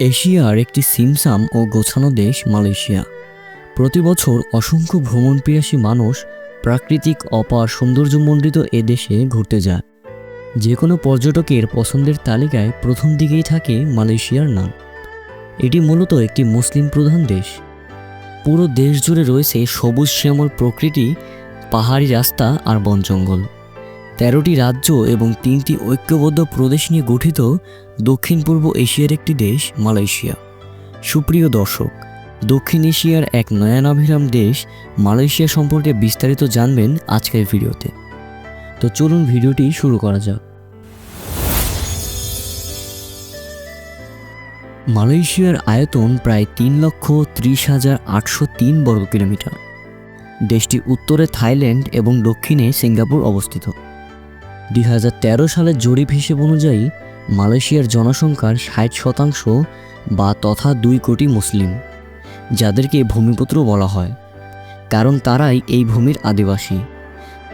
এশিয়ার একটি সিমসাম ও গোছানো দেশ মালয়েশিয়া। প্রতি বছর অসংখ্য ভ্রমণপ্রিয়াসী মানুষ প্রাকৃতিক, অপার সৌন্দর্যমণ্ডিত এ দেশে ঘুরতে যায়। যে কোনো পর্যটকের পছন্দের তালিকায় প্রথম দিকেই থাকে মালয়েশিয়ার নাম। এটি মূলত একটি মুসলিম প্রধান দেশ। পুরো দেশ জুড়ে রয়েছে সবুজ শ্যামল প্রকৃতি, পাহাড়ি রাস্তা আর বন জঙ্গল। তেরোটি রাজ্য এবং তিনটি ঐক্যবদ্ধ প্রদেশ নিয়ে গঠিত দক্ষিণ পূর্ব এশিয়ার একটি দেশ, মালয়েশিয়া। সুপ্রিয় দর্শক, দক্ষিণ এশিয়ার এক নয়নাভিরাম দেশ, মালয়েশিয়া সম্পর্কে বিস্তারিত জানবেন আজকের ভিডিওতে। তো চলুন ভিডিওটি শুরু করা যাক। মালয়েশিয়ার আয়তন প্রায় তিন লক্ষ ত্রিশ হাজার আটশো তিন বর্গ কিলোমিটার দেশটি উত্তরে থাইল্যান্ড এবং দক্ষিণে সিঙ্গাপুর অবস্থিত। দুই হাজার তেরো সালের জরিপ হিসেব অনুযায়ী মালয়েশিয়ার জনসংখ্যার ষাট শতাংশ বা তথা দুই কোটি মুসলিম, যাদেরকে ভূমিপুত্র বলা হয়। কারণ তারাই এই ভূমির আদিবাসী।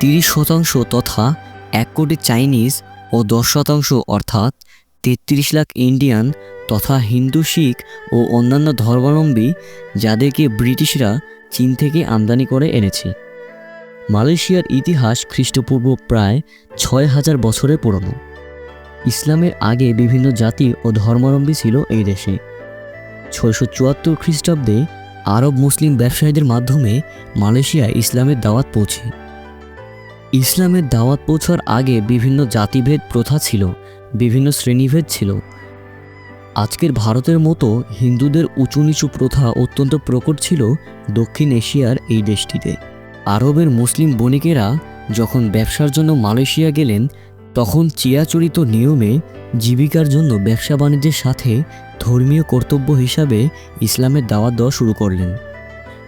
তিরিশ শতাংশ তথা এক কোটি চাইনিজ ও দশ শতাংশ অর্থাৎ তেত্রিশ লাখ ইন্ডিয়ান তথা হিন্দু, শিখ ও অন্যান্য ধর্মাবলম্বী, যাদেরকে ব্রিটিশরা চীন থেকে আমদানি করে এনেছে। মালয়েশিয়ার ইতিহাস খ্রিস্টপূর্ব প্রায় ছয় হাজার বছরের পুরনো। ইসলামের আগে বিভিন্ন জাতি ও ধর্মাবলম্বী ছিল এই দেশে। ছয়শো চুয়াত্তর খ্রিস্টাব্দে আরব মুসলিম ব্যবসায়ীদের মাধ্যমে মালয়েশিয়ায় ইসলামের দাওয়াত পৌঁছে। ইসলামের দাওয়াত পৌঁছার আগে বিভিন্ন জাতিভেদ প্রথা ছিল, বিভিন্ন শ্রেণীভেদ ছিল। আজকের ভারতের মতো হিন্দুদের উঁচু নিচু প্রথা অত্যন্ত প্রকট ছিল দক্ষিণ এশিয়ার এই দেশটিতে। আরবের মুসলিম বণিকেরা যখন ব্যবসার জন্য মালয়েশিয়া গেলেন, তখন চিয়াচরিত নিয়মে জীবিকার জন্য ব্যবসা বাণিজ্যের সাথে ধর্মীয় কর্তব্য হিসাবে ইসলামের দাওয়াত দেওয়া শুরু করলেন।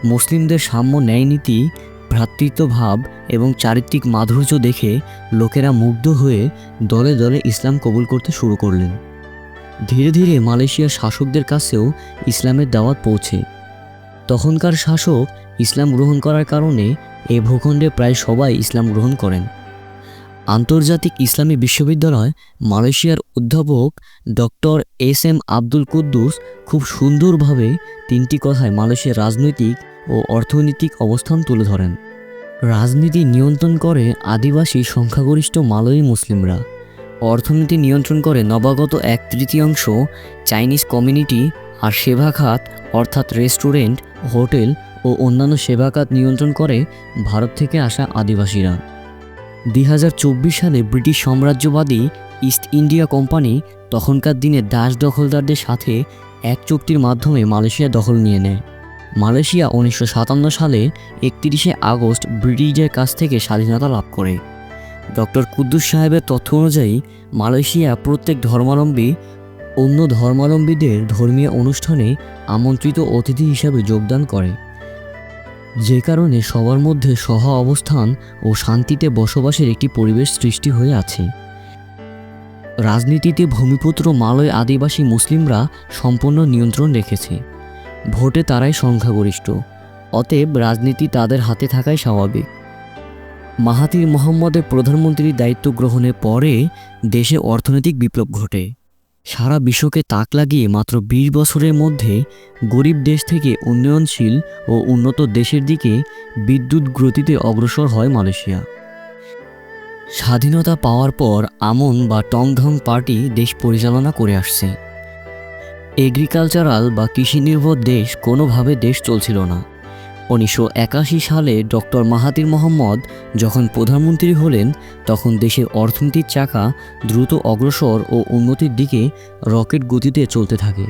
মুসলিমদের সাম্য ন্যায় নীতি ভ্রাতৃত্বভাব এবং চারিত্রিক মাধুর্য দেখে লোকেরা মুগ্ধ হয়ে দলে দলে ইসলাম কবুল করতে শুরু করলেন। ধীরে ধীরে মালয়েশিয়ার শাসকদের কাছেও ইসলামের দাওয়াত পৌঁছে। তখনকার শাসক ইসলাম গ্রহণ করার কারণে এ ভূখণ্ডে প্রায় সবাই ইসলাম গ্রহণ করেন। আন্তর্জাতিক ইসলামী বিশ্ববিদ্যালয় মালয়েশিয়ার অধ্যাপক doctor S M Abdul Quddus খুব সুন্দরভাবে তিনটি কথায় মালয়েশিয়ার রাজনৈতিক ও অর্থনৈতিক অবস্থান তুলে ধরেন। রাজনীতি নিয়ন্ত্রণ করে আদিবাসী সংখ্যাগরিষ্ঠ মালয়ী মুসলিমরা। অর্থনীতি নিয়ন্ত্রণ করে নবাগত এক তৃতীয়াংশ চাইনিজ কমিউনিটি আর সেবা খাত অর্থাৎ রেস্টুরেন্ট, হোটেল ও অন্যান্য সেবা খাত নিয়ন্ত্রণ করে ভারত থেকে আসা আদিবাসীরা। দুই হাজার চব্বিশ সালে ব্রিটিশ সাম্রাজ্যবাদী ইস্ট ইন্ডিয়া কোম্পানি তখনকার দিনে দাস দখলদারদের সাথে এক চুক্তির মাধ্যমে মালয়েশিয়া দখল নিয়ে নেয়। মালয়েশিয়া উনিশশো সাতান্ন সালে একত্রিশে আগস্ট ব্রিটিশদের কাছ থেকে স্বাধীনতা লাভ করে। ডক্টর কুদ্দুস সাহেবের তথ্য অনুযায়ী, মালয়েশিয়া প্রত্যেক ধর্মাবলম্বী অন্য ধর্মাবলম্বীদের ধর্মীয় অনুষ্ঠানে আমন্ত্রিত অতিথি হিসাবে যোগদান করে। যে কারণে সবার মধ্যে সহ অবস্থান ও শান্তিতে বসবাসের একটি পরিবেশ সৃষ্টি হয়ে আছে। রাজনীতিতে ভূমিপুত্র মালয় আদিবাসী মুসলিমরা সম্পূর্ণ নিয়ন্ত্রণ রেখেছে। ভোটে তারাই সংখ্যাগরিষ্ঠ। অতএব রাজনীতি তাদের হাতে থাকাই স্বাভাবিক। মাহাতির মোহাম্মদের প্রধানমন্ত্রীর দায়িত্ব গ্রহণের পরে দেশে অর্থনৈতিক বিপ্লব ঘটে। সারা বিশ্বকে তাক লাগিয়ে মাত্র বিশ বছরের মধ্যে গরিব দেশ থেকে উন্নয়নশীল ও উন্নত দেশের দিকে বিদ্যুৎ গতিতে অগ্রসর হয় মালয়েশিয়া। স্বাধীনতা পাওয়ার পর আমন বা টংঢং পার্টি দেশ পরিচালনা করে আসছে। এগ্রিকালচারাল বা কৃষি নির্ভর দেশ কোনোভাবে দেশ চলছিল না। উনিশশো একাশি সালে ডক্টর মাহাতির মোহাম্মদ যখন প্রধানমন্ত্রী হলেন, তখন দেশের অর্থনীতির চাকা দ্রুত অগ্রসর ও উন্নতির দিকে রকেট গতিতে চলতে থাকে।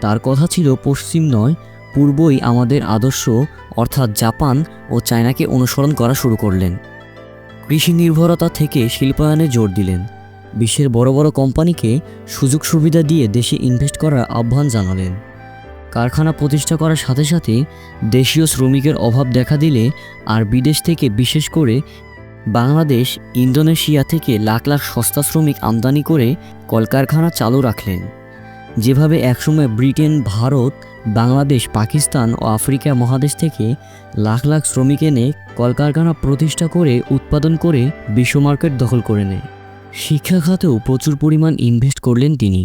তার কথা ছিল পশ্চিম নয়, পূর্বই আমাদের আদর্শ, অর্থাৎ জাপান ও চায়নাকে অনুসরণ করা শুরু করলেন। কৃষি নির্ভরতা থেকে শিল্পায়নে জোর দিলেন। বিশ্বের বড় বড় কোম্পানিকে সুযোগ সুবিধা দিয়ে দেশে ইনভেস্ট করার আহ্বান জানালেন। কারখানা প্রতিষ্ঠা করার সাথে সাথে দেশীয় শ্রমিকের অভাব দেখা দিলে আর বিদেশ থেকে বিশেষ করে বাংলাদেশ, ইন্দোনেশিয়া থেকে লাখ লাখ সস্তা শ্রমিক আমদানি করে কলকারখানা চালু রাখলেন। যেভাবে একসময় ব্রিটেন, ভারত, বাংলাদেশ, পাকিস্তান ও আফ্রিকা মহাদেশ থেকে লাখ লাখ শ্রমিক এনে কলকারখানা প্রতিষ্ঠা করে উৎপাদন করে বিশ্ব মার্কেট দখল করে নেয়। শিক্ষা খাতেও প্রচুর পরিমাণ ইনভেস্ট করলেন তিনি।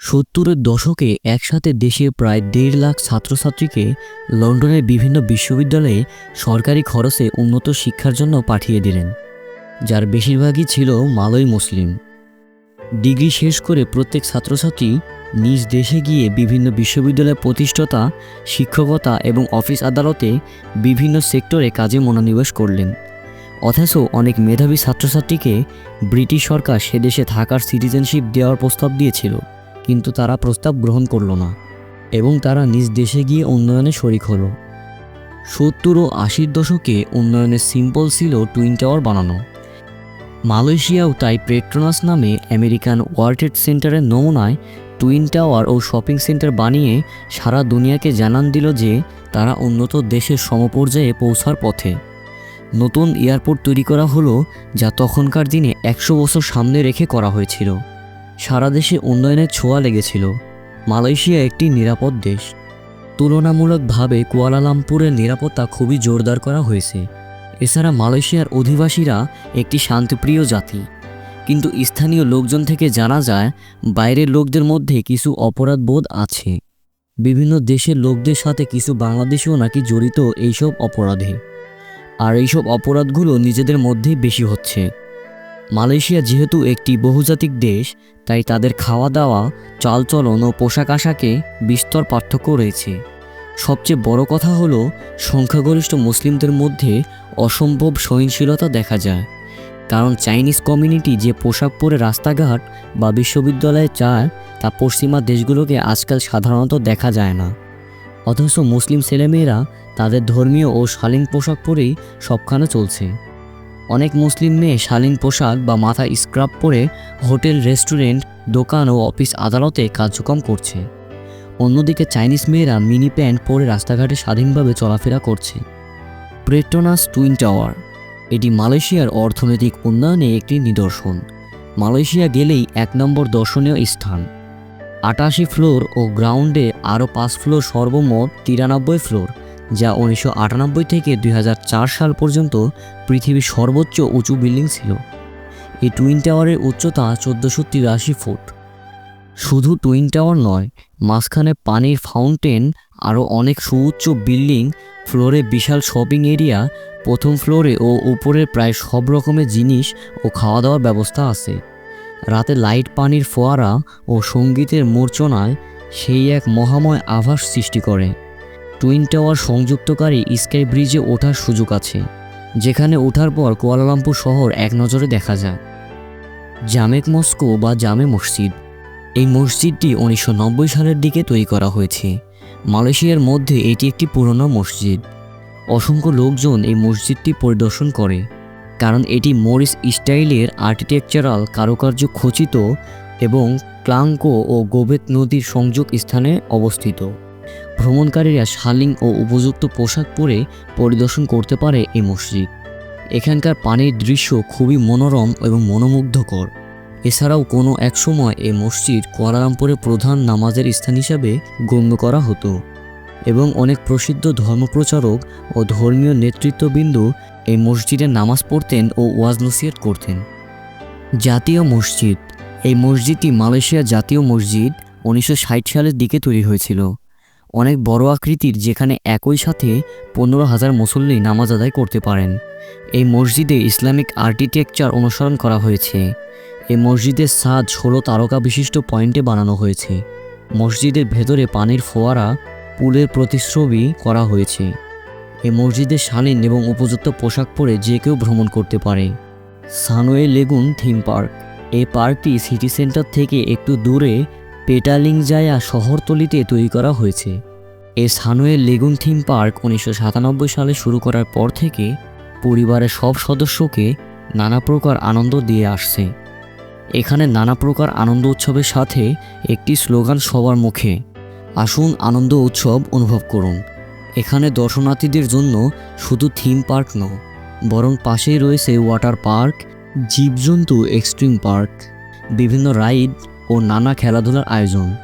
সত্তরের দশকে একসাথে দেশের প্রায় দেড় লাখ ছাত্রছাত্রীকে লন্ডনের বিভিন্ন বিশ্ববিদ্যালয়ে সরকারি খরচে উন্নত শিক্ষার জন্য পাঠিয়ে দিলেন, যার বেশিরভাগই ছিল মালয় মুসলিম। ডিগ্রি শেষ করে প্রত্যেক ছাত্রছাত্রী নিজ দেশে গিয়ে বিভিন্ন বিশ্ববিদ্যালয় প্রতিষ্ঠাতা, শিক্ষকতা এবং অফিস আদালতে বিভিন্ন সেক্টরে কাজে মনোনিবেশ করলেন। অথচ অনেক মেধাবী ছাত্রছাত্রীকে ব্রিটিশ সরকার সে দেশে থাকার সিটিজেনশিপ দেওয়ার প্রস্তাব দিয়েছিল। কিন্তু তারা প্রস্তাব গ্রহণ করল না এবং তারা নিজ দেশে গিয়ে উন্নয়নে শরিক হলো। সত্তর ও আশির দশকে উন্নয়নের সিম্পল ছিল টুইন টাওয়ার বানানো। মালয়েশিয়াও তাই পেট্রোনাস নামে আমেরিকান ওয়ার্ল্ড সেন্টারের নমুনায় টুইন টাওয়ার ও শপিং সেন্টার বানিয়ে সারা দুনিয়াকে জানান দিল যে তারা উন্নত দেশের সমপর্যায়ে পৌঁছার পথে। নতুন এয়ারপোর্ট তৈরি করা হলো, যা তখনকার দিনে একশো বছর সামনে রেখে করা হয়েছিল। সারা দেশে উন্নয়নের ছোঁয়া লেগেছিল। মালয়েশিয়া একটি নিরাপদ দেশ। তুলনামূলকভাবে কুয়ালালামপুরের নিরাপত্তা খুবই জোরদার করা হয়েছে। এছাড়া মালয়েশিয়ার অধিবাসীরা একটি শান্তিপ্রিয় জাতি। কিন্তু স্থানীয় লোকজন থেকে জানা যায়, বাইরের লোকদের মধ্যে কিছু অপরাধ বোধ আছে। বিভিন্ন দেশের লোকদের সাথে কিছু বাংলাদেশিও নাকি জড়িত এইসব অপরাধে। আর এইসব অপরাধগুলো নিজেদের মধ্যেই বেশি হচ্ছে। মালয়েশিয়া যেহেতু একটি বহুজাতিক দেশ, তাই তাদের খাওয়া দাওয়া চালচলন ও পোশাক আশাকে বিস্তর পার্থক্য রয়েছে। সবচেয়ে বড় কথা হলো, সংখ্যাগরিষ্ঠ মুসলিমদের মধ্যে অসম্ভব সহিংসীলতা দেখা যায়। কারণ চাইনিজ কমিউনিটি যে পোশাক পরে রাস্তাঘাট বা বিশ্ববিদ্যালয়ে চায় তা পশ্চিমা দেশগুলোকে আজকাল সাধারণত দেখা যায় না। অথচ মুসলিম ছেলেমেয়েরা তাদের ধর্মীয় ও শালীন পোশাক পরেই সবখানে চলছে। অনেক মুসলিম মেয়ে শালীন পোশাক বা মাথা স্ক্রাব পরে হোটেল, রেস্টুরেন্ট, দোকান ও অফিস আদালতে কার্যক্রম করছে। অন্যদিকে চাইনিজ মেয়েরা মিনি প্যান্ট পরে রাস্তাঘাটে স্বাধীনভাবে চলাফেরা করছে। প্রেটনাস টুইন টাওয়ার, এটি মালয়েশিয়ার অর্থনৈতিক উন্নয়নে একটি নিদর্শন। মালয়েশিয়া গেলেই এক নম্বর দর্শনীয় স্থান। আটাশি ফ্লোর ও গ্রাউন্ডে আরও পাঁচ ফ্লোর সর্বমোট তিরানব্বই ফ্লোর। যা উনিশশো আটানব্বই থেকে দুই হাজার চার সাল পর্যন্ত পৃথিবীর সর্বোচ্চ উঁচু বিল্ডিং ছিল। এই টুইন টাওয়ারের উচ্চতা চোদ্দোশো তিরাশি ফুট। শুধু টুইন টাওয়ার নয়, মাঝখানে পানির ফাউন্টেন আরও অনেক সুউচ্চ বিল্ডিং, ফ্লোরে বিশাল শপিং এরিয়া, প্রথম ফ্লোরে ও উপরে প্রায় সব রকমের জিনিস ও খাওয়া দাওয়ার ব্যবস্থা আছে। রাতে লাইট পানির ফোয়ারা ও সঙ্গীতের মূর্ছনায় সেই এক মহাময় আভাস সৃষ্টি করে। টুইন টাওয়ার সংযুক্তকারী স্কাই ব্রিজে ওঠার সুযোগ আছে, যেখানে ওঠার পর কুয়ালালামপুর শহর এক নজরে দেখা যায়। জামেক মস্কো বা জামে মসজিদ। এই মসজিদটি উনিশশো নব্বই সালের দিকে তৈরি করা হয়েছে। মালয়েশিয়ার মধ্যে এটি একটি পুরনো মসজিদ। অসংখ্য লোকজন এই মসজিদটি পরিদর্শন করে, কারণ এটি মরিস স্টাইলের আর্কিটেকচারাল কারুকার্য খচিত এবং ক্লাঙ্কো ও গোবেত নদীর সংযোগ স্থানে অবস্থিত। ভ্রমণকারীরা শালিং ও উপযুক্ত পোশাক পরে পরিদর্শন করতে পারে এই মসজিদ। এখানকার পানির দৃশ্য খুবই মনোরম এবং মনোমুগ্ধকর। এছাড়াও কোনো এক সময় এই মসজিদ কুয়ালালামপুরের প্রধান নামাজের স্থান হিসাবে গণ্য করা হতো এবং অনেক প্রসিদ্ধ ধর্মপ্রচারক ও ধর্মীয় নেতৃত্ববিন্দু এই মসজিদে নামাজ পড়তেন ও ওয়াজ নসিহত করতেন। জাতীয় মসজিদ। এই মসজিদটি মালয়েশিয়া জাতীয় মসজিদ উনিশশো ষাট সালের দিকে তৈরি হয়েছিল। অনেক বড় আকৃতির যেখানে একই সাথে পনেরো হাজার মুসল্লি নামাজ আদায় করতে পারেন। এই মসজিদে ইসলামিক আর্কিটেকচার অনুসরণ করা হয়েছে। এই মসজিদের ছাদ ষোলো তারকা বিশিষ্ট পয়েন্টে বানানো হয়েছে। মসজিদের ভেতরে পানির ফোয়ারা, পুলের প্রতিচ্ছবি করা হয়েছে। এই মসজিদের শালীন এবং উপযুক্ত পোশাক পরে যে কেউ ভ্রমণ করতে পারে। Sunway lagoon theme park. এই পার্কটি সিটি সেন্টার থেকে একটু দূরে পেটালিংজায়া শহরতলিতে তৈরি করা হয়েছে। এ সানোয়ে লেগুন থিম পার্ক উনিশশো সাতানব্বই সালে শুরু করার পর থেকে পরিবারের সব সদস্যকে নানা প্রকার আনন্দ দিয়ে আসছে। এখানে নানা প্রকার আনন্দ উৎসবের সাথে একটি স্লোগান সবার মুখে। আসুন আনন্দ উৎসব অনুভব করুন। এখানে দর্শনার্থীদের জন্য শুধু থিম পার্ক নয়, বরং পাশেই রয়েছে ওয়াটার পার্ক, জীবজন্তু এক্সট্রিম পার্ক, বিভিন্ন রাইড ও নানা খেলাধুলার আয়োজন।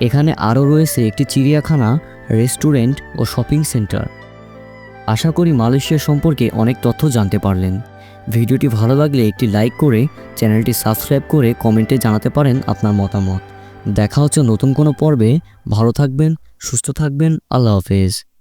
এখানে আরও রয়েছে একটি চিড়িয়াখানা, রেস্টুরেন্ট ও শপিং সেন্টার। আশা করি মালয়েশিয়া সম্পর্কে অনেক তথ্য জানতে পারলেন। ভিডিওটি ভালো লাগলে একটি লাইক করে চ্যানেলটি সাবস্ক্রাইব করে কমেন্টে জানাতে পারেন আপনার মতামত। দেখা হচ্ছে নতুন কোনো পর্বে। ভালো থাকবেন, সুস্থ থাকবেন। আল্লাহ হাফেজ।